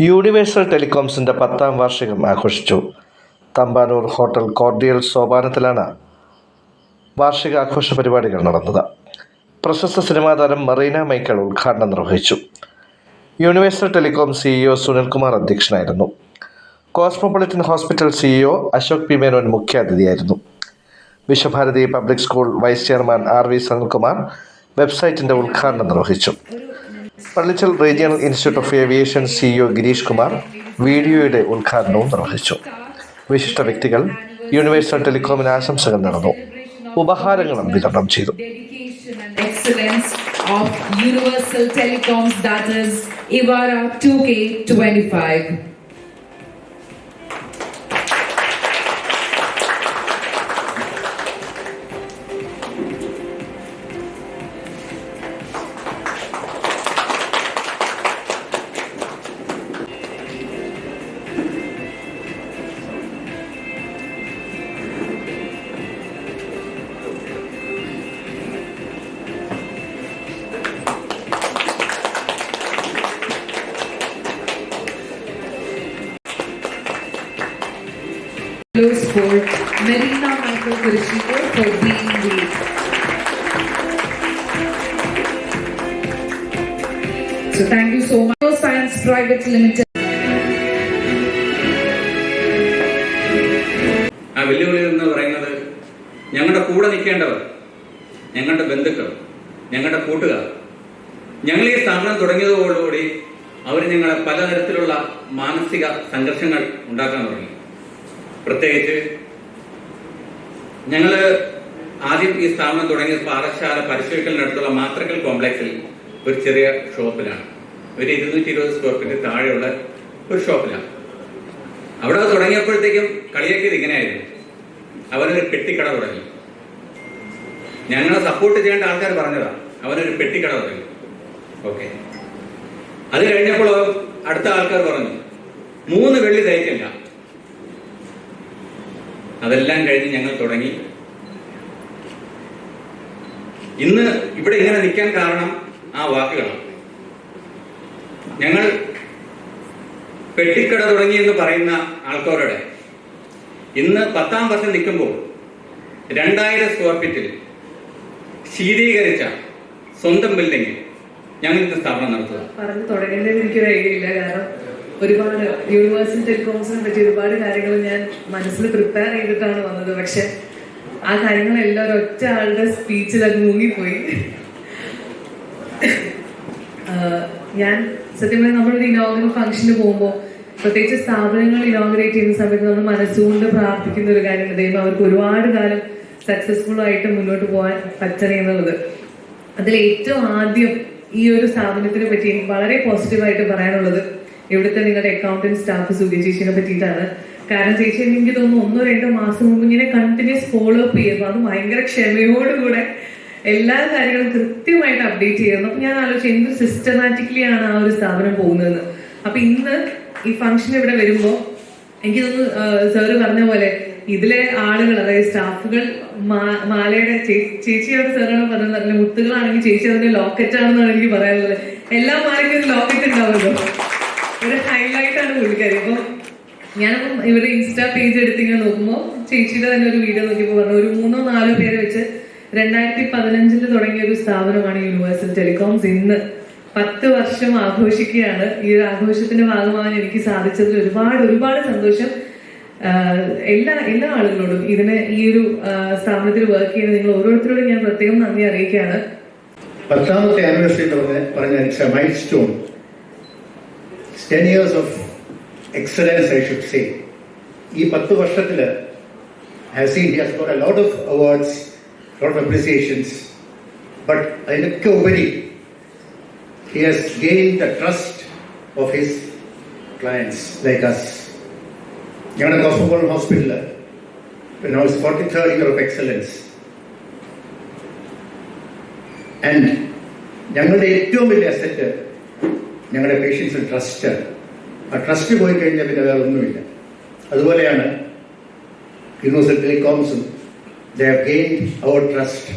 Universal ടെലികോംസിന്റെ പത്താം വാർഷികം ആഘോഷിച്ചു. തമ്പാനൂർ ഹോട്ടൽ കോർഡിയൽ സോപാനത്തിലാണ് വാർഷികാഘോഷ പരിപാടികൾ നടന്നത്. പ്രശസ്ത സിനിമാ താരം മറീന മൈക്കിൾ ഉദ്ഘാടനം നിർവഹിച്ചു. യൂണിവേഴ്സൽ ടെലികോം സിഇഒ സുനിൽകുമാർ അധ്യക്ഷനായിരുന്നു. Cosmopolitan hospital CEO Ashok P Menon മുഖ്യാതിഥിയായിരുന്നു. Vishwabharati public school vice chairman R V Sunilkumar വെബ്സൈറ്റിന്റെ ഉദ്ഘാടനം നിർവഹിച്ചു. Pallichal regional institute of aviation CEO Girish Kumar വീഡിയോയുടെ ഉദ്ഘാടനവും നിർവഹിച്ചു. വിശിഷ്ട വ്യക്തികൾ യൂണിവേഴ്സൽ ടെലികോമിന് ആശംസകൾ നടന്നു ഉപഹാരങ്ങളും വിതരണം ചെയ്തു. Of Universal Telecoms that is Ivara 2K25. Michael Kurishiko for being the So thank you so much. Science Private Limited. ആ വെല്ലുവിളി എന്ന് പറയുന്നത് ഞങ്ങളുടെ കൂടെ നിൽക്കേണ്ടവർ ഞങ്ങളുടെ ബന്ധുക്കൾ ഞങ്ങളുടെ കൂട്ടുകാർ ഞങ്ങൾ ഈ സ്ഥാപനം തുടങ്ങിയതോടുകൂടി അവർ ഞങ്ങളെ പലതരത്തിലുള്ള മാനസിക സംഘർഷങ്ങൾ ഉണ്ടാക്കാൻ തുടങ്ങി പ്രത്യേകിച്ച് ഞങ്ങൾ ആദ്യം ഈ സ്ഥാപനം തുടങ്ങിയ പാറശാല പരിശോധിക്കലിനടുത്തുള്ള മാത്രക്കൽ കോംപ്ലക്സിൽ ഒരു ചെറിയ ഷോപ്പിലാണ്. ഒരു ഇരുന്നൂറ്റി ഇരുപത് സ്ക്വയർ ഫീറ്റ് താഴെയുള്ള ഒരു ഷോപ്പിലാണ്. അവിടെ തുടങ്ങിയപ്പോഴത്തേക്കും കളിയാക്കിയത് ഇങ്ങനെയായിരുന്നു. അവനൊരു പെട്ടിക്കട തുടങ്ങി. ഞങ്ങളെ സപ്പോർട്ട് ചെയ്യേണ്ട ആൾക്കാർ പറഞ്ഞതാ. അവനൊരു പെട്ടിക്കട തുടങ്ങി. ഓക്കെ അത് കഴിഞ്ഞപ്പോൾ അടുത്ത ആൾക്കാർ പറഞ്ഞു മൂന്ന് വെള്ളി തയ്ക്കില്ല അതെല്ലാം കഴിഞ്ഞ് ഞങ്ങൾ തുടങ്ങി. ഇന്ന് ഇവിടെ ഇങ്ങനെ നിൽക്കാൻ കാരണം ആ വാക്കുകളാണ്. ഞങ്ങൾ പെട്ടിക്കട തുടങ്ങി എന്ന് പറയുന്ന ആൾക്കാരുടെ ഇന്ന് പത്താം വർഷം നിൽക്കുമ്പോൾ രണ്ടായിരം സ്ക്വയർ ഫീറ്റിൽ ശീതീകരിച്ച സ്വന്തം ബിൽഡിംഗ് ഞങ്ങൾ ഇന്ന് സ്ഥാപനം നടത്തുക. പറഞ്ഞു തുടങ്ങേണ്ടത് എനിക്ക് ഐഡിയ ഇല്ല. കാരണം ഒരുപാട് യൂണിവേഴ്സിറ്റി ടെലികോംസിനെ പറ്റി ഒരുപാട് കാര്യങ്ങൾ ഞാൻ മനസ്സിൽ പ്രിപ്പയർ ചെയ്തിട്ടാണ് വന്നത്. പക്ഷെ ആ കാര്യങ്ങളെല്ലാം ഒരൊറ്റ ആളുടെ സ്പീച്ചിൽ അത് മുങ്ങിപ്പോയി. ഞാൻ സത്യം പറഞ്ഞാൽ നമ്മളൊരു ഇനോഗ്രൽ ഫംഗ്ഷന് പോകുമ്പോൾ പ്രത്യേകിച്ച് സ്ഥാപനങ്ങൾ ഇനോഗ്രേറ്റ് ചെയ്യുന്ന സമയത്ത് നമ്മൾ മനസ്സുകൊണ്ട് പ്രാർത്ഥിക്കുന്ന ഒരു കാര്യം ദൈവം അവർക്ക് ഒരുപാട് കാലം സക്സസ്ഫുൾ ആയിട്ട് മുന്നോട്ട് പോകാൻ പറ്റണേ എന്നുള്ളത്. അതിൽ ഏറ്റവും ആദ്യം ഈ ഒരു സ്ഥാപനത്തിനെ പറ്റി എനിക്ക് വളരെ പോസിറ്റീവായിട്ട് പറയാനുള്ളത് ഇവിടുത്തെ നിങ്ങളുടെ അക്കൗണ്ടന്റ് സ്റ്റാഫ് സുഖി ചേച്ചിനെ പറ്റിയിട്ടാണ്. കാരണം ചേച്ചി എനിക്ക് തോന്നുന്നു ഒന്നോ രണ്ടോ മാസം മുമ്പ് ഇങ്ങനെ കണ്ടിന്യൂസ് ഫോളോ അപ്പ് ചെയ്യുന്നു. അത് ഭയങ്കര ക്ഷമയോടുകൂടെ എല്ലാ കാര്യങ്ങളും കൃത്യമായിട്ട് അപ്ഡേറ്റ് ചെയ്യുന്നു. അപ്പൊ ഞാൻ ആലോചിച്ചു എന്ത് സിസ്റ്റമാറ്റിക്കലി ആണ് ആ ഒരു സ്ഥാപനം പോകുന്നതെന്ന്. അപ്പൊ ഇന്ന് ഈ ഫംഗ്ഷൻ ഇവിടെ വരുമ്പോ എനിക്ക് തോന്നുന്നു സാറ് പറഞ്ഞ പോലെ ഇതിലെ ആളുകൾ അതായത് സ്റ്റാഫുകൾ മാലയുടെ ചേച്ചിയാണ് സാറാണ് പറഞ്ഞത്. അല്ലെങ്കിൽ മുത്തുകളാണെങ്കിൽ ചേച്ചി അതിന്റെ ലോക്കറ്റ് ആണെന്നാണ് എനിക്ക് പറയാനുള്ളത്. എല്ലാ മാലയ്ക്കും ലോക്കറ്റ് ഉണ്ടാവുമല്ലോ. ഒരു ഹൈലൈറ്റ് ആണ് പുള്ളിക്കാരി അപ്പൊ ഞാനിപ്പം ഇവരുടെ ഇൻസ്റ്റാ പേജ് എടുത്ത് ഇങ്ങനെ നോക്കുമ്പോൾ ചേച്ചിയുടെ തന്നെ ഒരു വീഡിയോ നോക്കിയപ്പോൾ പറഞ്ഞു ഒരു മൂന്നോ നാലോ പേര് വെച്ച് രണ്ടായിരത്തി പതിനഞ്ചിൽ തുടങ്ങിയ ഒരു സ്ഥാപനമാണ് യൂണിവേഴ്സൽ ടെലികോംസ്. ഇന്ന് പത്ത് വർഷം ആഘോഷിക്കുകയാണ്. ഈ ഒരു ആഘോഷത്തിന്റെ ഭാഗമാകാൻ എനിക്ക് സാധിച്ചതിൽ ഒരുപാട് ഒരുപാട് സന്തോഷം. എല്ലാ എല്ലാ ആളുകളോടും ഇതിനെ ഈ ഒരു സ്ഥാപനത്തിൽ വർക്ക് ചെയ്യുന്ന നിങ്ങൾ ഓരോരുത്തരോടും ഞാൻ പ്രത്യേകം നന്ദി അറിയിക്കുകയാണ്. പത്താമത്തെ ആനിവേഴ്സറി പറഞ്ഞ milestone ten years of excellence I should say ഈ പത്ത് വർഷത്തിൽ has seen he has got a lot of awards lot of appreciations but അതിനൊക്കെ ഉപരി he has gain the trust of his clients like us ഞങ്ങളുടെ Cosmopolitan ഹോസ്പിറ്റലിൽ now is forty third year of excellence and ഞങ്ങളുടെ ഏറ്റവും വലിയ asset ഞങ്ങളുടെ patients trust ആ trust പോയി കഴിഞ്ഞാൽ പിന്നെ വേറെ ഒന്നുമില്ല. അതുപോലെയാണ് യൂണിവേഴ്സൽ ടെലികോംസും ട്രസ്റ്റ്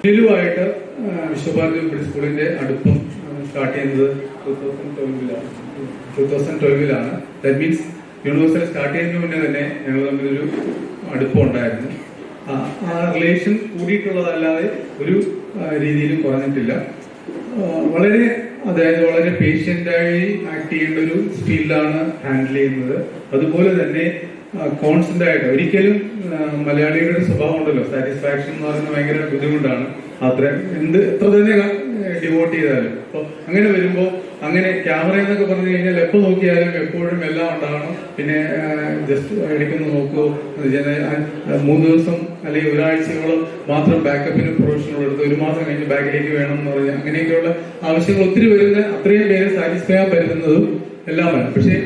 സുനിലുമായിട്ട് വിശ്വഭാരതി മെഡിക്കൽ സ്കൂളിന്റെ അടുപ്പം സ്റ്റാർട്ട് ചെയ്യുന്നത് ടൂ തൗസൻഡ് ട്വൽവിലാണ് ടൂ തൗസൻഡ് ട്വൽവിലാണ് ദാറ്റ് മീൻസ് യൂണിവേഴ്സൽ സ്റ്റാർട്ട് ചെയ്യുന്നതിന് മുന്നേ തന്നെ ഞങ്ങൾ തമ്മിലൊരു അടുപ്പം ഉണ്ടായിരുന്നു. ആ റിലേഷൻ കൂടിയിട്ടുള്ളതല്ലാതെ ഒരു രീതിയിലും കുറഞ്ഞിട്ടില്ല. വളരെ അതായത് വളരെ പേഷ്യന്റായി ആക്ട് ചെയ്യേണ്ട ഒരു സ്കില്ലാണ് ഹാൻഡിൽ ചെയ്യുന്നത്. അതുപോലെ തന്നെ കോൺസ്റ്റന്റ് ആയിട്ട് ഒരിക്കലും മലയാളികളുടെ സ്വഭാവം ഉണ്ടല്ലോ സാറ്റിസ്ഫാക്ഷൻ എന്ന് പറയുന്നത് ഭയങ്കര ബുദ്ധിമുട്ടാണ്. അത്ര എന്ത് എത്ര തന്നെ ഡിവോട്ട് ചെയ്താലും. അപ്പൊ അങ്ങനെ വരുമ്പോ അങ്ങനെ ക്യാമറ എന്നൊക്കെ പറഞ്ഞു കഴിഞ്ഞാൽ എപ്പോൾ നോക്കിയാലും എപ്പോഴും എല്ലാം ഉണ്ടാവണം. പിന്നെ ജസ്റ്റ് എടുക്കുന്നു നോക്കൂ. ജന ആ, മൂന്ന് ദിവസം അല്ലെങ്കിൽ ഒരാഴ്ചയോളം മാത്രം ബാക്കപ്പിന് പ്രൊഫഷണൽ എടുത്ത് ഒരു മാസം കഴിഞ്ഞ് ബാക്കിലേക്ക് വേണം എന്ന് പറഞ്ഞ് അങ്ങനെയൊക്കെയുള്ള ആവശ്യങ്ങൾ ഒത്തിരി വരുന്ന അത്രയും പേരെ സാറ്റിസ്ഫൈ ആകാൻ പറ്റുന്നതും എല്ലാമാണ്. പക്ഷേ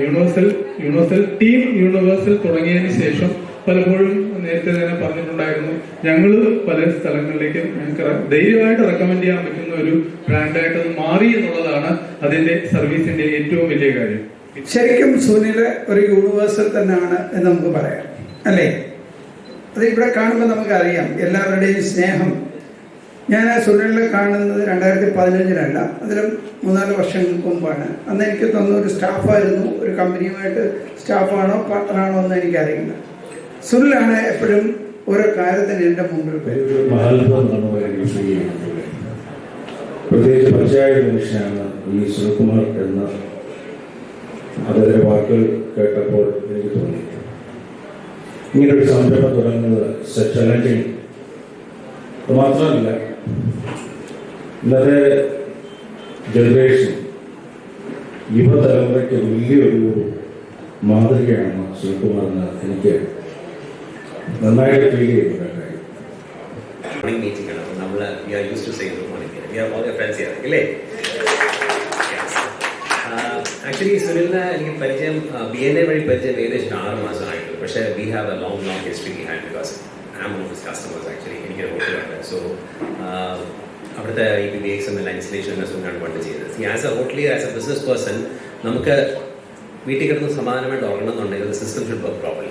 യൂണിവേഴ്സൽ യൂണിവേഴ്സൽ ടീം യൂണിവേഴ്സൽ തുടങ്ങിയതിന് ശേഷം പലപ്പോഴും നേരത്തെ തന്നെ പറഞ്ഞിട്ടുണ്ടായിരുന്നു. ഞങ്ങൾ പല സ്ഥലങ്ങളിലേക്ക് ഞങ്ങൾക്ക് ധൈര്യമായിട്ട് റെക്കമെൻഡ് ചെയ്യാൻ പറ്റുന്ന ഒരു ബ്രാൻഡായിട്ട് മാറി എന്നുള്ളതാണ് അതിന്റെ സർവീസിന്റെ ഏറ്റവും വലിയ കാര്യം. ശരിക്കും സുനിൽ ഒരു യൂണിവേഴ്സൽ തന്നെയാണ് എന്ന് നമുക്ക് പറയാം. അല്ലേ? അത് ഇവിടെ കാണുമ്പോൾ നമുക്കറിയാം. എല്ലാവരുടെയും സ്നേഹം. ഞാൻ സുനിലിനെ കാണുന്നത് രണ്ടായിരത്തി പതിനഞ്ചിലല്ല അതിലും മൂന്നാൽ വർഷങ്ങൾക്ക് മുമ്പാണ്. അന്ന് എനിക്ക് തന്ന ഒരു സ്റ്റാഫായിരുന്നു ഒരു കമ്പനിയുമായിട്ട് സ്റ്റാഫാണോ പാർട്ട്ണറാണോ എന്ന് എനിക്കറിയില്ല. സുനിലാണ് എപ്പോഴും ഓരോ കാര്യത്തിന് എന്റെ മുമ്പിൽ പ്രത്യേകിച്ച് പഞ്ചായത്ത് മനുഷ്യനാണ് ഈ സുനിൽകുമാർ എന്ന അദ്ദേഹത്തിന്റെ വാക്കുകൾ കേട്ടപ്പോൾ എനിക്ക് തോന്നി. ഇങ്ങനെ ഒരു സംരംഭം തുടങ്ങുന്നത് ചലഞ്ചിങ് മാത്രമല്ല ഇന്നത്തെ ജനറേഷൻ യുവതലമുറയ്ക്ക് വലിയൊരു മാതൃകയാണ് സുനിൽകുമാർ എന്ന് എനിക്ക് നന്നായിട്ട് ഫീൽ ചെയ്യുന്നു use to say good morning we are all your friends അല്ലേ? ആക്ച്വലി സുനിലിനെ എനിക്ക് പരിചയം ബി എൻ എ വഴി പരിചയം ഏകദേശം ആറ് മാസമായിട്ടുള്ളൂ. പക്ഷേ we have a long long history behind because um of customers actually എനിക്ക് ഹോട്ടലുണ്ട് സോ അവിടുത്തെ ഈ ബി ബി എക്സ് എന്ന ഇൻസ്റ്റലേഷൻ സുനിലാണ് പണ്ട് ചെയ്തത്. As a hotelier as a business person നമുക്ക് വീട്ടിൽ കിടന്ന് സമാധാനമായിട്ട് ഉറങ്ങണമെന്നുണ്ടെങ്കിൽ സിസ്റ്റം ഷുഡ് വർക്ക് പ്രോപ്പർലി